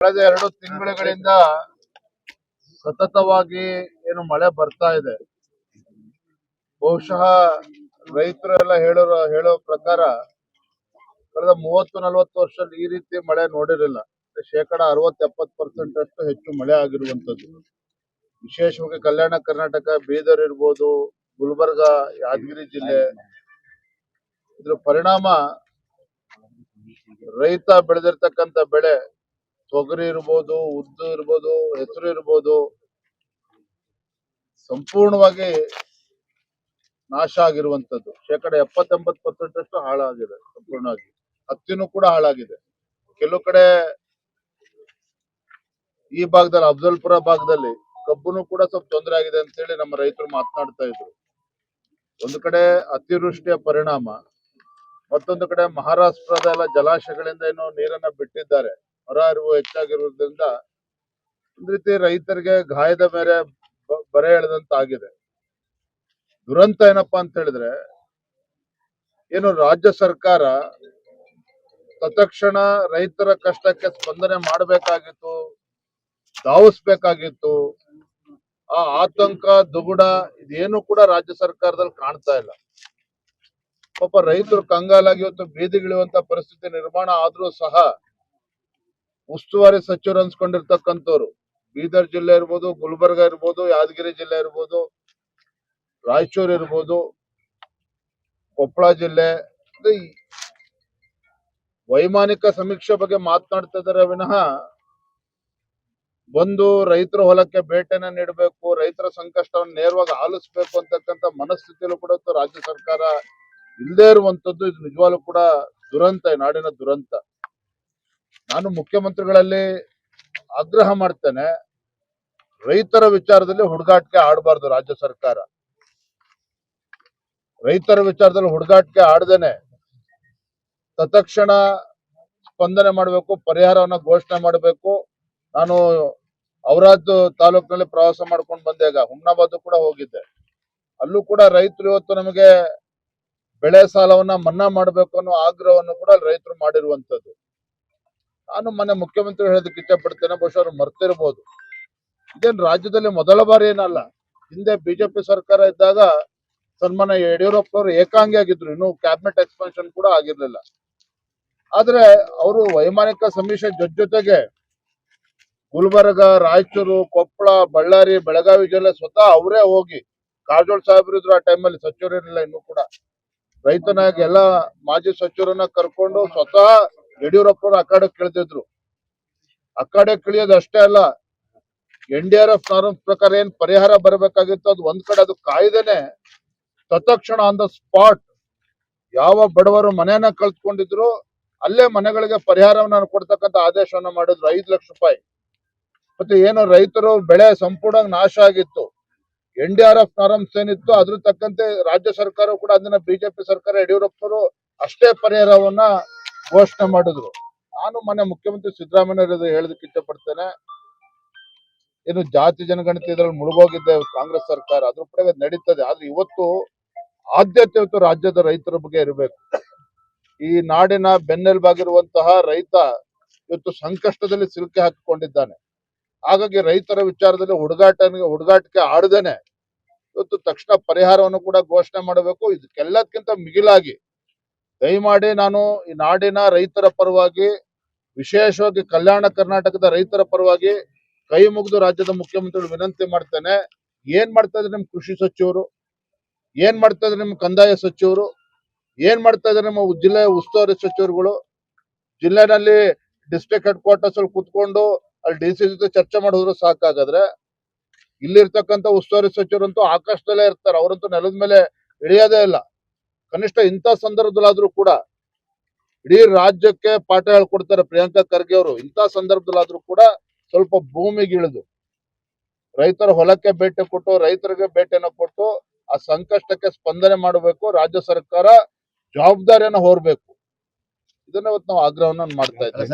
ಕಳೆದ ಎರಡು ತಿಂಗಳುಗಳಿಂದ ಸತತವಾಗಿ ಏನು ಮಳೆ ಬರ್ತಾ ಇದೆ. ಬಹುಶಃ ರೈತರೆಲ್ಲ ಹೇಳೋ ಹೇಳೋ ಪ್ರಕಾರ ಕಳೆದ ಮೂವತ್ತು, ನಲವತ್ತು ವರ್ಷದಲ್ಲಿ ಈ ರೀತಿ ಮಳೆ ನೋಡಿರಲಿಲ್ಲ. ಶೇಕಡ ಅರವತ್ತು, ಎಪ್ಪತ್ತು ಪರ್ಸೆಂಟ್ ಅಷ್ಟು ಹೆಚ್ಚು ಮಳೆ ಆಗಿರುವಂತದ್ದು ವಿಶೇಷವಾಗಿ ಕಲ್ಯಾಣ ಕರ್ನಾಟಕ, ಬೀದರ್ ಇರ್ಬೋದು, ಗುಲ್ಬರ್ಗ, ಯಾದಗಿರಿ ಜಿಲ್ಲೆ. ಇದ್ರ ಪರಿಣಾಮ ರೈತ ಬೆಳೆದಿರ್ತಕ್ಕಂಥ ಬೆಳೆ ತೊಗರಿ ಇರ್ಬೋದು, ಉದ್ದು ಇರ್ಬೋದು, ಹೆಸರು ಇರ್ಬೋದು, ಸಂಪೂರ್ಣವಾಗಿ ನಾಶ ಆಗಿರುವಂತದ್ದು ಶೇಕಡ ಎಪ್ಪತ್ತೆಂಬತ್ತು ಪರ್ಸೆಂಟ್ ಅಷ್ಟು ಹಾಳಾಗಿದೆ ಸಂಪೂರ್ಣವಾಗಿ. ಹತ್ತಿನೂ ಕೂಡ ಹಾಳಾಗಿದೆ. ಕೆಲವು ಕಡೆ ಈ ಭಾಗದಲ್ಲಿ, ಅಫ್ಜಲ್ಪುರ ಭಾಗದಲ್ಲಿ ಕಬ್ಬುನು ಕೂಡ ಸ್ವಲ್ಪ ತೊಂದರೆ ಆಗಿದೆ ಅಂತೇಳಿ ನಮ್ಮ ರೈತರು ಮಾತನಾಡ್ತಾ ಇದ್ರು. ಒಂದು ಕಡೆ ಅತಿವೃಷ್ಟಿಯ ಪರಿಣಾಮ, ಮತ್ತೊಂದು ಕಡೆ ಮಹಾರಾಷ್ಟ್ರದ ಎಲ್ಲ ಜಲಾಶಯಗಳಿಂದ ಏನು ನೀರನ್ನ ಬಿಟ್ಟಿದ್ದಾರೆ. ಹೊರ ಹರಿವು ಹೆಚ್ಚಾಗಿರುವುದರಿಂದ ಒಂದ್ ರೀತಿ ರೈತರಿಗೆ ಗಾಯದ ಮೇಲೆ ಬರೆ ಎಳೆದಂತ ಆಗಿದೆ ದುರಂತ ಏನಪ್ಪಾ ಅಂತ ಹೇಳಿದ್ರೆ, ಏನು ರಾಜ್ಯ ಸರ್ಕಾರ ತತ್ಕ್ಷಣ ರೈತರ ಕಷ್ಟಕ್ಕೆ ಸ್ಪಂದನೆ ಮಾಡಬೇಕಾಗಿತ್ತು, ಧಾವಿಸ್ಬೇಕಾಗಿತ್ತು, ಆ ಆತಂಕ, ದುಗುಡ ಇದೇನು ಕೂಡ ರಾಜ್ಯ ಸರ್ಕಾರದಲ್ಲಿ ಕಾಣ್ತಾ ಇಲ್ಲ. ಪಾಪ ರೈತರು ಕಂಗಾಲಾಗಿ ಇವತ್ತು ಬೀದಿಗಿಳಿಯುವಂತ ಪರಿಸ್ಥಿತಿ ನಿರ್ಮಾಣ ಆದ್ರೂ ಸಹ ಉಸ್ತುವಾರಿ ಸಚಿವರು ಅನ್ಸ್ಕೊಂಡಿರ್ತಕ್ಕಂಥವ್ರು. ಬೀದರ್ ಜಿಲ್ಲೆ ಇರ್ಬೋದು, ಗುಲ್ಬರ್ಗ ಇರ್ಬೋದು, ಯಾದಗಿರಿ ಜಿಲ್ಲೆ ಇರ್ಬೋದು, ರಾಯಚೂರು ಇರ್ಬೋದು ಕೊಪ್ಪಳ ಜಿಲ್ಲೆ. ವೈಮಾನಿಕ ಸಮೀಕ್ಷೆ ಬಗ್ಗೆ ಮಾತನಾಡ್ತಾ ಇದಾರೆ ವಿನಃ ಬಂದು ರೈತರ ಹೊಲಕ್ಕೆ ಭೇಟಿನ ನೀಡಬೇಕು, ರೈತರ ಸಂಕಷ್ಟವನ್ನು ನೇರವಾಗಿ ಆಲಿಸ್ಬೇಕು ಅಂತಕ್ಕಂಥ ಮನಸ್ಥಿತಿಯಲ್ಲೂ ಕೂಡ ರಾಜ್ಯ ಸರ್ಕಾರ ಇಲ್ಲದೆ ಇರುವಂತದ್ದು ಇದು ನಿಜವಾಗ್ಲೂ ಕೂಡ ದುರಂತ ನಾಡಿನ ದುರಂತ. ನಾನು ಮುಖ್ಯಮಂತ್ರಿಗಳಲ್ಲಿ ಆಗ್ರಹ ಮಾಡ್ತೇನೆ, ರೈತರ ವಿಚಾರದಲ್ಲಿ ಹುಡುಗಾಟಿಕೆ ಆಡಬಾರ್ದು ರಾಜ್ಯ ಸರ್ಕಾರ. ರೈತರ ವಿಚಾರದಲ್ಲಿ ಹುಡುಗಾಟಿಕೆ ಆಡದೇನೆ ತತ್ಕ್ಷಣ ಸ್ಪಂದನೆ ಮಾಡಬೇಕು, ಪರಿಹಾರವನ್ನ ಘೋಷಣೆ ಮಾಡಬೇಕು. ನಾನು ಔರಾದ್ ತಾಲೂಕಿನಲ್ಲಿ ಪ್ರವಾಸ ಮಾಡ್ಕೊಂಡು ಬಂದಾಗ ಹುಮ್ನಾಬಾದ್ ಕೂಡ ಹೋಗಿದ್ದೆ. ಅಲ್ಲೂ ಕೂಡ ರೈತರು ಇವತ್ತು ನಮಗೆ ಬೆಳೆ ಸಾಲವನ್ನ ಮನ್ನಾ ಮಾಡಬೇಕು ಅನ್ನೋ ಆಗ್ರಹವನ್ನು ಕೂಡ ರೈತರು ಮಾಡಿರುವಂತದ್ದು ನಾನು ಮೊನ್ನೆ ಮುಖ್ಯಮಂತ್ರಿ ಹೇಳೋದಕ್ಕೆ ಇಷ್ಟಪಡ್ತೇನೆ, ಬಹುಶಃ ಅವ್ರು ಮರ್ತಿರ್ಬೋದು. ಇದೇನು ರಾಜ್ಯದಲ್ಲಿ ಮೊದಲ ಬಾರಿ ಏನಲ್ಲ, ಹಿಂದೆ ಬಿಜೆಪಿ ಸರ್ಕಾರ ಇದ್ದಾಗ ಸನ್ಮಾನ್ಯ ಯಡಿಯೂರಪ್ಪನವರು ಏಕಾಂಗಿ ಆಗಿದ್ರು. ಇನ್ನು ಕ್ಯಾಬಿನೆಟ್ ಎಕ್ಸ್ಪಾನ್ಷನ್ ಕೂಡ ಆಗಿರ್ಲಿಲ್ಲ. ಆದ್ರೆ ಅವರು ವೈಮಾನಿಕ ಸಮೀಕ್ಷೆ ಜೊತೆ ಜೊತೆಗೆ ಗುಲ್ಬರ್ಗ, ರಾಯಚೂರು, ಕೊಪ್ಪಳ, ಬಳ್ಳಾರಿ, ಬೆಳಗಾವಿ ಜಿಲ್ಲೆ ಸ್ವತಃ ಅವರೇ ಹೋಗಿ, ಕಾರಜೋಳ ಸಾಹೇಬ್ರು ಇದ್ರು ಆ ಟೈಮಲ್ಲಿ ಸಚಿವರು ಇರಲಿಲ್ಲ ಇನ್ನು ಕೂಡ. ರೈತನಾಗಿ ಎಲ್ಲ ಮಾಜಿ ಸಚಿವರನ್ನ ಕರ್ಕೊಂಡು ಸ್ವತಃ ಯಡಿಯೂರಪ್ಪನವರು ಅಖಾಡ ಕೇಳ್ತಿದ್ರು. ಅಖಾಡ ಕಿಳಿಯೋದು ಅಷ್ಟೇ ಅಲ್ಲ, N D R F norms ಪ್ರಕಾರ ಏನ್ ಪರಿಹಾರ ಬರಬೇಕಾಗಿತ್ತು ಅದು ಒಂದ್ ಕಡೆ ಅದು ಕಾಯ್ದೆನೆ, ತತ್ಕ್ಷಣ ಆನ್ ದ ಸ್ಪಾಟ್ ಯಾವ ಬಡವರು ಮನೆಯನ್ನ ಕಳ್ತ್ಕೊಂಡಿದ್ರು ಅಲ್ಲೇ ಮನೆಗಳಿಗೆ ಪರಿಹಾರವನ್ನು ಕೊಡ್ತಕ್ಕಂಥ ಆದೇಶವನ್ನ ಮಾಡಿದ್ರು, ಐದು ಲಕ್ಷ ರೂಪಾಯಿ. ಮತ್ತೆ ಏನು ರೈತರು ಬೆಳೆ ಸಂಪೂರ್ಣ ನಾಶ ಆಗಿತ್ತು. N D R F norms ಏನಿತ್ತು ಅದ್ರ ತಕ್ಕಂತೆ ರಾಜ್ಯ ಸರ್ಕಾರ ಕೂಡ ಅದನ್ನ ಬಿಜೆಪಿ ಸರ್ಕಾರ ಯಡಿಯೂರಪ್ಪರು ಅಷ್ಟೇ ಪರಿಹಾರವನ್ನ ಘೋಷಣೆ ಮಾಡಿದ್ರು. ನಾನು ಮೊನ್ನೆ ಮುಖ್ಯಮಂತ್ರಿ ಸಿದ್ದರಾಮಯ್ಯ ಹೇಳೋದಕ್ಕೆ ಇಷ್ಟಪಡ್ತೇನೆ. ಏನು ಜಾತಿ ಜನಗಣತಿ ಇದ್ರಲ್ಲಿ ಮುಳುಗೋಗಿದ್ದೆ ಕಾಂಗ್ರೆಸ್ ಸರ್ಕಾರ, ಅದ್ರ ಕೂಡ ನಡೀತದೆ. ಆದ್ರೆ ಇವತ್ತು ಆದ್ಯತೆ ಇವತ್ತು ರಾಜ್ಯದ ರೈತರ ಬಗ್ಗೆ ಇರಬೇಕು. ಈ ನಾಡಿನ ಬೆನ್ನೆಲುಬಾಗಿರುವಂತಹ ರೈತ ಇವತ್ತು ಸಂಕಷ್ಟದಲ್ಲಿ ಸಿಲುಕಿ ಹಾಕಿಕೊಂಡಿದ್ದಾನೆ. ಹಾಗಾಗಿ ರೈತರ ವಿಚಾರದಲ್ಲಿ ಹುಡುಗಾಟ ಹುಡುಗಾಟಕ್ಕೆ ಆಡದೇನೆ. ಇವತ್ತು ತಕ್ಷಣ ಪರಿಹಾರವನ್ನು ಕೂಡ ಘೋಷಣೆ ಮಾಡಬೇಕು. ಇದಕ್ಕೆಲ್ಲದಕ್ಕಿಂತ ಮಿಗಿಲಾಗಿ ದಯಮಾಡಿ ನಾನು ಈ ನಾಡಿನ ರೈತರ ಪರವಾಗಿ, ವಿಶೇಷವಾಗಿ ಕಲ್ಯಾಣ ಕರ್ನಾಟಕದ ರೈತರ ಪರವಾಗಿ ಕೈ ಮುಗಿದು ರಾಜ್ಯದ ಮುಖ್ಯಮಂತ್ರಿಗಳು ವಿನಂತಿ ಮಾಡ್ತೇನೆ. ಏನ್ ಮಾಡ್ತಾ ಇದ್ರೆ ನಿಮ್ ಕೃಷಿ ಸಚಿವರು? ಏನ್ ಮಾಡ್ತಾ ಇದ್ರೆ ನಿಮ್ ಕಂದಾಯ ಸಚಿವರು? ಏನ್ ಮಾಡ್ತಾ ಇದ್ರೆ ನಿಮ್ಮ ಜಿಲ್ಲೆಯ ಉಸ್ತುವಾರಿ ಸಚಿವರುಗಳು? ಜಿಲ್ಲೆನಲ್ಲಿ ಡಿಸ್ಟ್ರಿಕ್ಟ್ ಹೆಡ್ ಕ್ವಾರ್ಟರ್ಸ್ ಅಲ್ಲಿ ಕುತ್ಕೊಂಡು ಅಲ್ಲಿ ಡಿ ಸಿ ಜೊತೆ ಚರ್ಚೆ ಮಾಡಿದ್ರು ಸಾಕಾಗಾದ್ರೆ, ಇಲ್ಲಿರ್ತಕ್ಕಂಥ ಉಸ್ತುವಾರಿ ಸಚಿವರಂತೂ ಆಕಾಶದಲ್ಲೇ ಇರ್ತಾರೆ. ಅವರಂತೂ ನೆಲದ ಮೇಲೆ ಇಳಿಯೋದೇ ಇಲ್ಲ. ಕನಿಷ್ಠ ಇಂಥ ಸಂದರ್ಭದಲ್ಲಾದ್ರೂ ಕೂಡ ಇಡೀ ರಾಜ್ಯಕ್ಕೆ ಪಾಠ ಹೇಳ್ಕೊಡ್ತಾರೆ ಪ್ರಿಯಾಂಕಾ ಖರ್ಗೆ ಅವರು ಇಂಥ ಸಂದರ್ಭದಲ್ಲಾದ್ರೂ ಕೂಡ ಸ್ವಲ್ಪ ಭೂಮಿಗೆ ಇಳಿದು ರೈತರ ಹೊಲಕ್ಕೆ ಭೇಟಿ ಕೊಟ್ಟು ರೈತರಿಗೆ ಭೇಟಿಯನ್ನು ಕೊಟ್ಟು ಆ ಸಂಕಷ್ಟಕ್ಕೆ ಸ್ಪಂದನೆ ಮಾಡಬೇಕು ರಾಜ್ಯ ಸರ್ಕಾರ ಜವಾಬ್ದಾರಿಯನ್ನು ಹೊರಬೇಕು ಇದನ್ನ ಇವತ್ತು ನಾವು ಆಗ್ರಹವನ್ನು ಮಾಡ್ತಾ ಇದ್ದೇವೆ